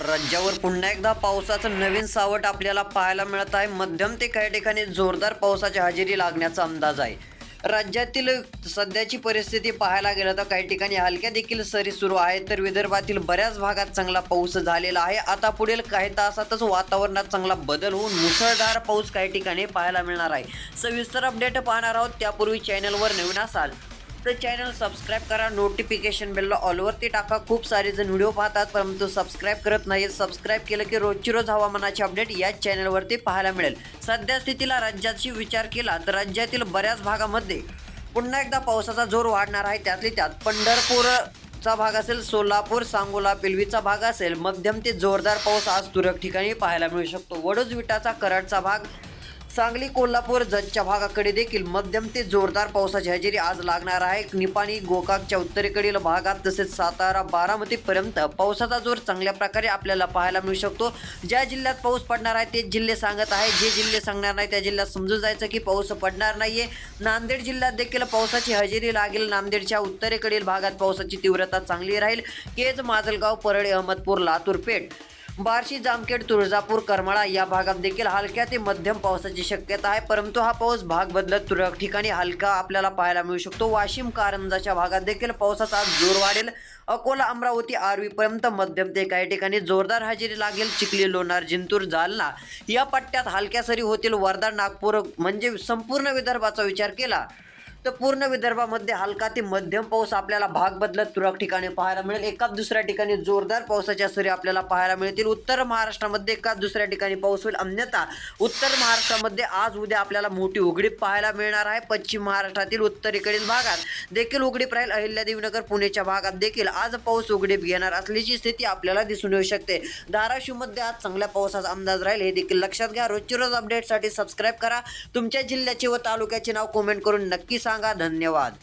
राज्यावर पुन्हा एकदा पावसाचं नवीन सावट आपल्याला पाहायला मिळत आहे. मध्यम ते काही ठिकाणी जोरदार पावसाची हजेरी लागण्याचा अंदाज आहे. राज्यातील सध्याची परिस्थिती पाहायला गेलं तर काही ठिकाणी हलक्या देखील सरी सुरू आहे तर विदर्भातील बऱ्याच भागात चांगला पाऊस झालेला आहे. आता पुढील काही तासातच वातावरणात चांगला बदल होऊन मुसळधार पाऊस काही ठिकाणी पाहायला मिळणार आहे. सविस्तर अपडेट पाहणार आहोत. त्यापूर्वी चॅनलवर नवीन असाल तर चॅनल सबस्क्राईब करा. नोटिफिकेशन बेलला ऑलवरती टाका. खूप सारे जण व्हिडिओ पाहतात परंतु सबस्क्राईब करत नाहीत. सबस्क्राईब केलं की रोजची रोज हवामानाचे अपडेट याच चॅनलवरती पाहायला मिळेल. सध्या स्थितीला राज्याची विचार केला तर राज्यातील बऱ्याच भागामध्ये पुन्हा एकदा पावसाचा जोर वाढणार आहे. त्यातली त्यात पंढरपूरचा भाग असेल सोलापूर सांगोला पिलवीचा भाग असेल मध्यम ते जोरदार पाऊस आज तुरळक ठिकाणी पाहायला मिळू शकतो. वडोज विटाचा कराडचा भाग सांगली कोल्हापूर जतच्या भागाकडे देखील मध्यम ते जोरदार पावसाची हजेरी आज लागणार आहे. निपाणी गोकाकच्या उत्तरेकडील भागात तसेच सातारा बारामतीपर्यंत पावसाचा जोर चांगल्या प्रकारे आपल्याला पाहायला मिळू शकतो. ज्या जिल्ह्यात पाऊस पडणार आहे ते जिल्हे सांगत आहे. जे जिल्हे सांगणार नाही त्या जिल्ह्यात समजून जायचं की पाऊस पडणार नाहीये. नांदेड जिल्ह्यात देखील पावसाची हजेरी लागेल. नांदेडच्या उत्तरेकडील भागात पावसाची तीव्रता चांगली राहील. केज माजलगाव परळी अहमदपूर लातूर पेठ बार्शी जामखेड तुळजापूर करमाळा या भागात देखील हलक्या ते मध्यम पावसाची शक्यता आहे. परंतु हा पाऊस भाग बदलत तुरळक ठिकाणी हलका आपल्याला पाहायला मिळू शकतो. वाशिम कारंजाच्या भागात देखील पावसाचा जोर वाढेल. अकोला अमरावती आर्वीपर्यंत मध्यम ते काही ठिकाणी जोरदार हजेरी लागेल. चिखली लोणार जिंतूर जालना या पट्ट्यात हलक्या सरी होतील. वर्धा नागपूर म्हणजे संपूर्ण विदर्भाचा विचार केला तर पूर्ण विदर्भामध्ये हलका ते मध्यम पाऊस आपल्याला भाग बदलत तुरळक ठिकाणी पाहायला मिळेल. एकाच दुसऱ्या ठिकाणी जोरदार पावसाच्या सरी आपल्याला पाहायला मिळतील. उत्तर महाराष्ट्रामध्ये एकाच दुसऱ्या ठिकाणी पाऊस होईल. अन्यथा उत्तर महाराष्ट्रामध्ये आज उद्या आपल्याला मोठी उघडीप पाहायला मिळणार आहे. पश्चिम महाराष्ट्रातील उत्तरेकडील भागात देखील उघडीप राहील. अहिल्यादेवीनगर पुणेच्या भागात देखील आज पाऊस उघडीप घेणार असल्याची स्थिती आपल्याला दिसून येऊ शकते. धाराशिवमध्ये आज चांगल्या पावसाचा अंदाज राहील. हे देखील लक्षात घ्या. रोजची रोज अपडेटसाठी सबस्क्राईब करा. तुमच्या जिल्ह्याचे व तालुक्याचे नाव कमेंट करून नक्की सांगा. धन्यवाद.